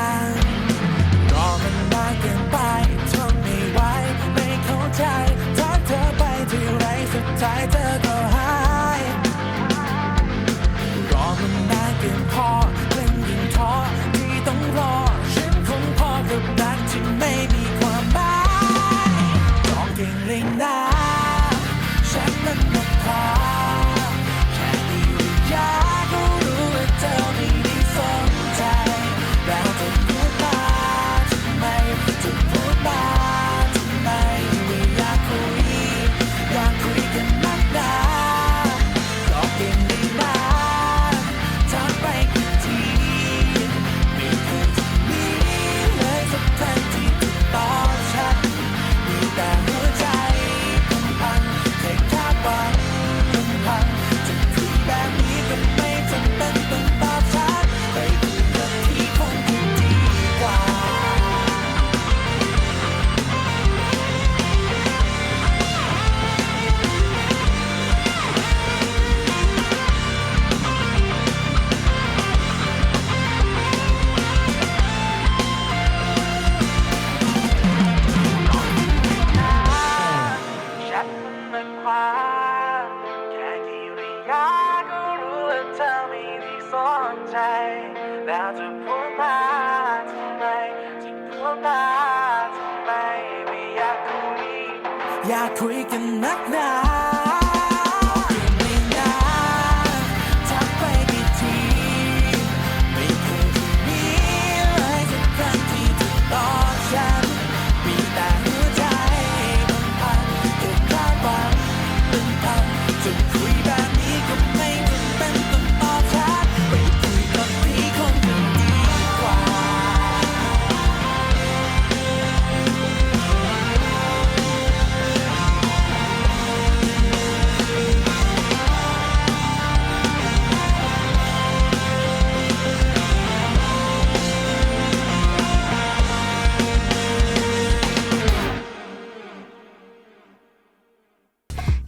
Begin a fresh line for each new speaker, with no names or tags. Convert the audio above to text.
side ข้าก็รู้ว่าเธอไม่ได้สนใจ แล้วจะพูดมาทำไมจะพูดมาทำไมไม่อยากคุยอยากคุยกันนักหนา